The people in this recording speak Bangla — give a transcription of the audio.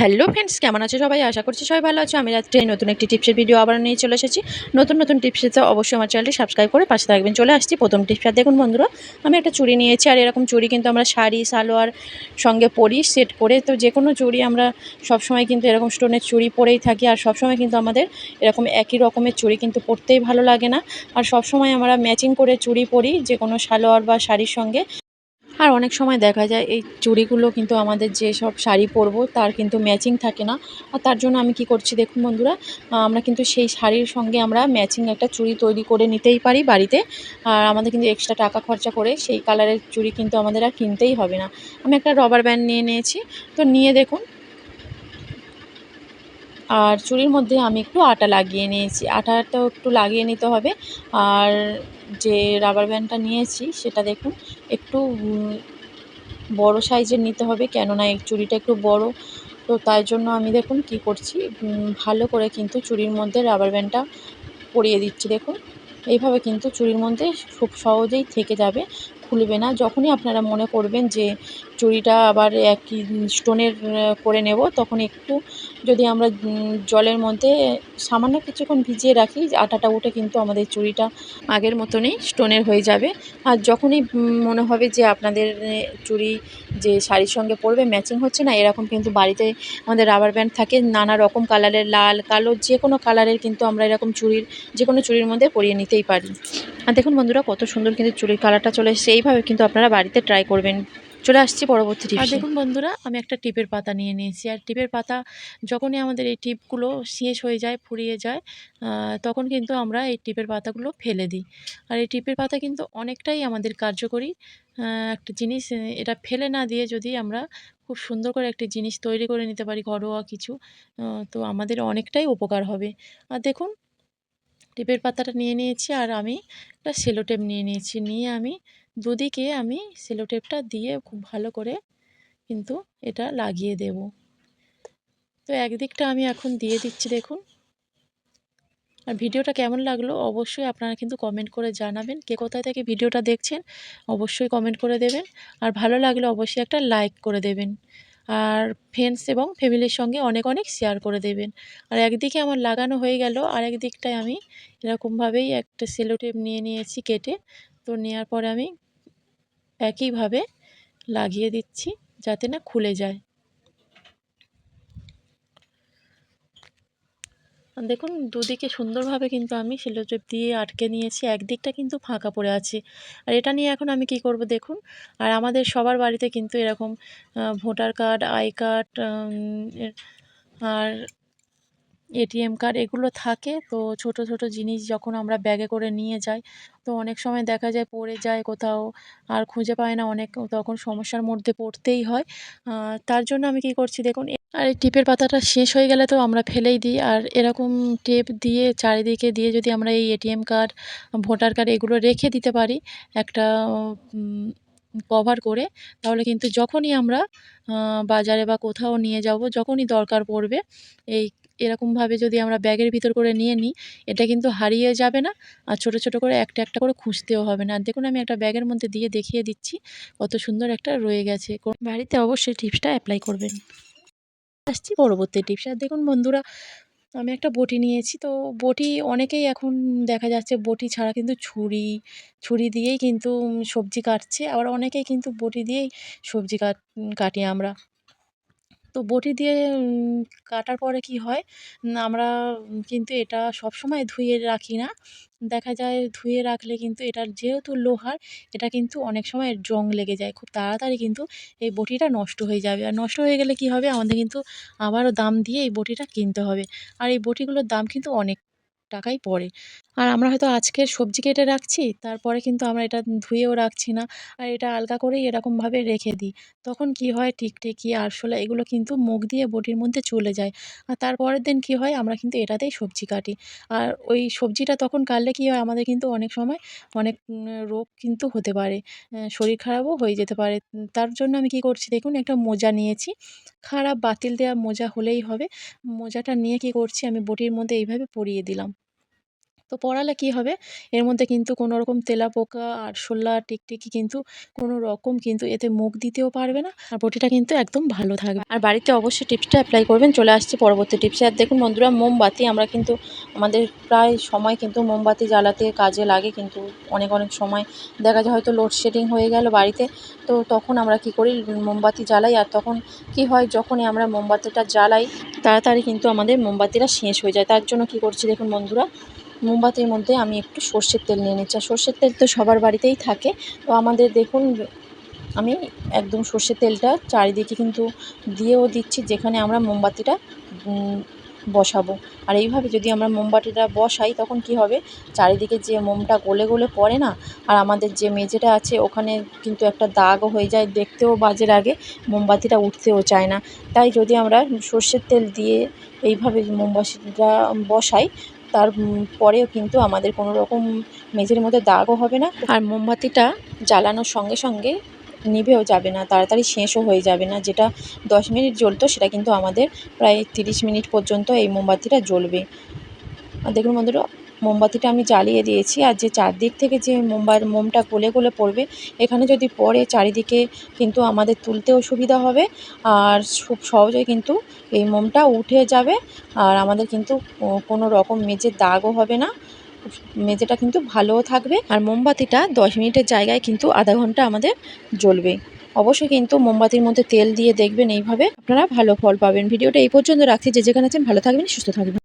হ্যালো ফ্রেন্ডস, কেমন আছো সবাই? আশা করছি সবাই ভালো আছো। আমি রাত্রে নতুন একটি টিপসের ভিডিও আবার নিয়ে চলে এসেছি। নতুন নতুন টিপসে তো অবশ্যই আমার চ্যানেলটি সাবস্ক্রাইব করে পাশে থাকবেন। চলে আসছি প্রথম টিপসটা দেখুন বন্ধুরা, আমি একটা চুড়ি নিয়েছি আর এরকম চুড়ি কিন্তু আমরা শাড়ি, সালোয়ার সঙ্গে পরি, সেট করে তো যে কোনো চুড়ি আমরা সবসময় কিন্তু এরকম স্টোনের চুড়ি পরেই থাকি। আর সবসময় কিন্তু আমাদের এরকম একই রকমের চুড়ি কিন্তু পরতেই ভালো লাগে না। আর সবসময় আমরা ম্যাচিং করে চুড়ি পরি, যে কোনো সালোয়ার বা শাড়ির সঙ্গে। আর অনেক সময় দেখা যায় এই চুড়িগুলো কিন্তু আমাদের যে সব শাড়ি পরবো, তার কিন্তু ম্যাচিং থাকে না। আর তার জন্য আমি কি করছি দেখুন বন্ধুরা আমরা কিন্তু সেই শাড়ির সঙ্গে আমরা ম্যাচিং একটা চুড়ি তৈরি করে নিতেই পারি বাড়িতে। আর আমাদের কিন্তু এক্সট্রা টাকা খরচা করে সেই কালারের চুড়ি কিন্তু আমাদের আর কিনতেই হবে না। আমি একটা রবার ব্যান্ড নিয়ে নিয়েছি। তো নিয়ে দেখুন আর চুরির মধ্যে আমি একটু আটা লাগিয়ে নিয়েছি। আটাটাও একটু লাগিয়ে নিতে হবে। আর যে রাবার ব্যান্ডটা নিয়েছি, সেটা দেখুন, একটু বড় সাইজের নিতে হবে। কেননা এই চুড়িটা একটু বড়। তো তাই জন্য আমি দেখুন কি করছি ভালো করে কিন্তু চুরির মধ্যে রাবার ব্যান্ডটা পরিয়ে দিচ্ছি। দেখুন, এইভাবে কিন্তু চুরির মধ্যে খুব সহজেই থেকে যাবে, খুলবে না। যখনই আপনারা মনে করবেন যে চুড়িটা আবার একই স্টোনের করে নেব। তখন একটু যদি আমরা জলের মধ্যে সামান্য কিছুক্ষণ ভিজিয়ে রাখি, আটাটা উঠে কিন্তু আমাদের চুড়িটা আগের মতনই স্টোনের হয়ে যাবে। আর যখনই মনে হবে যে আপনাদের চুড়ি যে শাড়ির সঙ্গে পরবে, ম্যাচিং হচ্ছে না, এরকম কিন্তু বাড়িতে আমাদের রাবার ব্যান্ড থাকে, নানা রকম কালারের, লাল, কালো, যে কোনো কালারের কিন্তু আমরা এরকম চুড়ির, যে কোনো চুড়ির মধ্যে পরিয়ে নিতেই পারি। আর দেখুন বন্ধুরা, কত সুন্দর কিন্তু চুড়ির কালারটা চলে এসেছে। এইভাবে কিন্তু আপনারা বাড়িতে ট্রাই করবেন। চলে আসছি পরবর্তী টিপ আর দেখুন বন্ধুরা আমি একটা টিপের পাতা নিয়ে নিয়েছি। আর টিপের পাতা যখনই আমাদের এই টিপগুলো শেষ হয়ে যায় ফুরিয়ে যায় তখন কিন্তু আমরা এই টিপের পাতাগুলো ফেলে দিই। আর এই টিপের পাতা কিন্তু অনেকটাই আমাদের কার্যকরী একটা জিনিস এটা ফেলে না দিয়ে যদি আমরা খুব সুন্দর করে একটি জিনিস তৈরি করে নিতে পারি ঘরোয়া কিছু তো আমাদের অনেকটাই উপকার হবে। আর দেখুন টিপের পাতাটা নিয়ে নিয়েছি আর আমি একটা সেলো টেপ নিয়ে নিয়েছি। নিয়ে আমি দুদিকে আমি সেলোটেপটা দিয়ে খুব ভালো করে কিন্তু এটা লাগিয়ে দেব। তো একদিকটা আমি এখন দিয়ে দিচ্ছি দেখুন। আর ভিডিওটা কেমন লাগল অবশ্যই আপনারা কিন্তু কমেন্ট করে জানাবেন। কে কোথায় থেকে ভিডিওটা দেখছেন অবশ্যই কমেন্ট করে দেবেন। আর ভালো লাগলে অবশ্যই একটা লাইক করে দেবেন। আর ফ্রেন্ডস এবং ফ্যামিলির সঙ্গে অনেক অনেক শেয়ার করে দেবেন। আর একদিকে আমার লাগানো হয়ে গেল আর একদিকটায় আমি এরকমভাবেই একটা সেলোটেপ নিয়ে নিয়েছি কেটে। তো নেওয়ার পরে আমি একইভাবে লাগিয়ে দিচ্ছি যাতে না খুলে যায়। দেখুন, দুদিকে সুন্দরভাবে কিন্তু আমি সেলো টেপ দিয়ে আটকে নিয়েছি। একদিকটা কিন্তু ফাঁকা পড়ে আছে। আর এটা নিয়ে এখন আমি কি করব দেখুন? আর আমাদের সবার বাড়িতে কিন্তু এরকম ভোটার কার্ড, আই কার্ড আর এটিএম কার্ড এগুলো থাকে। তো ছোট ছোট জিনিস যখন আমরা ব্যাগে করে নিয়ে যাই, তো অনেক সময় দেখা যায় পড়ে যায় কোথাও, আর খুঁজে পায় না অনেক, তখন সমস্যার মধ্যে পড়তেই হয়। তার জন্য আমি কি করছি দেখুন, আর এই টিপের পাতাটা শেষ হয়ে গেলে তো আমরা ফেলেই দিই। আর এরকম টেপ দিয়ে চারিদিকে দিয়ে যদি আমরা এই এটিএম কার্ড ভোটার কার্ড এগুলো রেখে দিতে পারি, একটা কভার করে, তাহলে কিন্তু যখনই আমরা বাজারে বা কোথাও নিয়ে যাব, যখনই দরকার পড়বে, এই এরকমভাবে যদি আমরা ব্যাগের ভিতর করে নিয়ে নিই, এটা কিন্তু হারিয়ে যাবে না। আর ছোট ছোট করে একটা একটা করে খুঁজতেও হবে না। আর দেখুন, আমি একটা ব্যাগের মধ্যে দিয়ে দেখিয়ে দিচ্ছি কত সুন্দর একটা রয়ে গেছে। বাড়িতে অবশ্যই টিপসটা অ্যাপ্লাই করবেন। আসছি পরবর্তী টিপস আর দেখুন বন্ধুরা, আমি একটা বটি নিয়েছি। তো বটি অনেকেই এখন দেখা যাচ্ছে বটি ছাড়া কিন্তু ছুরি ছুরি দিয়েই কিন্তু সবজি কাটছে। আবার অনেকেই কিন্তু বটি দিয়েই সবজি কাট, কাটি আমরা। তো বটি দিয়ে কাটার পরে কি হয়? আমরা কিন্তু এটা সব সময় ধুয়ে রাখি না। দেখা যায় ধুয়ে রাখলে কিন্তু এটার যেহেতু লোহার, এটা কিন্তু অনেক সময় জং লেগে যায়। খুব তাড়াতাড়ি কিন্তু এই বটিটা নষ্ট হয়ে যাবে। আর নষ্ট হয়ে গেলে কি হবে? আমাদের কিন্তু আবারও দাম দিয়ে এই বটিটা কিনতে হবে। আর এই বটিগুলোর দাম কিন্তু অনেক টাকাই পড়ে। আর আমরা হয়তো আজকের সবজি কেটে রাখছি, তারপরে কিন্তু আমরা এটা ধুয়েও রাখছি না। আর এটা আলগা করেই এরকমভাবে রেখে দিই। তখন কি হয় টিকটিকি আরশোলা এগুলো কিন্তু মুখ দিয়ে বটির মধ্যে চলে যায়। আর তারপরের দিন কি হয় আমরা কিন্তু এটাতেই সবজি কাটি। আর ওই সবজিটা তখন কাটলে কি হয় আমাদের কিন্তু অনেক সময় অনেক রোগ কিন্তু হতে পারে। শরীর খারাপও হয়ে যেতে পারে। তার জন্য আমি কি করছি দেখুন একটা মোজা নিয়েছি। খারাপ বাতিল দেওয়া মোজা হলেই হবে। মোজাটা নিয়ে কি করছি আমি বটির মধ্যে এইভাবে পরিয়ে দিলাম। তো পড়ালে কি হবে? এর মধ্যে কিন্তু কোনো রকম তেলাপোকা আরশোলা টিকটিকি কিন্তু কোনো রকম কিন্তু এতে মুখ দিতেও পারবে না আর বটিটা কিন্তু একদম ভালো থাকবে। আর বাড়িতে অবশ্যই টিপসটা অ্যাপ্লাই করবেন। চলে আসছে পরবর্তী টিপসে। আর দেখুন বন্ধুরা, মোমবাতি আমরা কিন্তু আমাদের প্রায় সময় কিন্তু মোমবাতি জ্বালাতে কাজে লাগে কিন্তু অনেক অনেক সময়। দেখা যায় হয়তো লোডশেডিং হয়ে গেল বাড়িতে। তো তখন আমরা কি করি? মোমবাতি জ্বালাই। আর তখন কি হয়? যখনই আমরা মোমবাতিটা জ্বালাই, তাড়াতাড়ি কিন্তু আমাদের মোমবাতিটা শেষ হয়ে যায়। তার জন্য কি করছি দেখুন বন্ধুরা মোমবাতির মধ্যে আমি একটু সর্ষের তেল নিয়ে নিচ্ছি। সর্ষের তেল তো সবার বাড়িতেই থাকে। তো আমাদের দেখুন, আমি একদম সর্ষের তেলটা চারিদিকে কিন্তু দিয়েও দিচ্ছি, যেখানে আমরা মোমবাতিটা বসাবো। আর এইভাবে যদি আমরা মোমবাতিটা বসাই, তখন কি হবে? চারিদিকে যে মোমটা গলে গলে পড়ে না, আর আমাদের যে মেঝেটা আছে, ওখানে কিন্তু একটা দাগও হয়ে যায়। দেখতেও বাজে লাগে, মোমবাতিটা উঠতেও চায় না। তাই যদি আমরা সর্ষের তেল দিয়ে এইভাবে মোমবাতিটা বসাই তার পরেও কিন্তু আমাদের কোনো রকম মেঝের মধ্যে দাগও হবে না। আর মোমবাতিটা জ্বালানোর সঙ্গে সঙ্গে নিভেও যাবে না, তাড়াতাড়ি শেষও হয়ে যাবে না। যেটা দশ মিনিট জ্বলতো, সেটা কিন্তু আমাদের প্রায় তিরিশ মিনিট পর্যন্ত এই মোমবাতিটা জ্বলবে। আর দেখুন বন্ধুরা মোমবাতিটা আমি জ্বালিয়ে দিয়েছি। আর যে চারদিক থেকে যে মোমবার, মোমটা গলে গলে পড়বে, এখানে যদি পড়ে চারিদিকে কিন্তু আমাদের তুলতেও সুবিধা হবে। আর খুব সহজেই কিন্তু এই মোমটা উঠে যাবে। আর আমাদের কিন্তু কোনো রকম মেঝের দাগও হবে না। মেঝেটা কিন্তু ভালোও থাকবে। আর মোমবাতিটা দশ মিনিটের জায়গায় কিন্তু আধা ঘণ্টা আমাদের জ্বলবে। অবশ্যই কিন্তু মোমবাতির মধ্যে তেল দিয়ে দেখবেন এইভাবে। আপনারা ভালো ফল পাবেন। ভিডিওটা এই পর্যন্ত রাখছি। যে যেখানে আছেন ভালো থাকবেন, সুস্থ থাকবেন।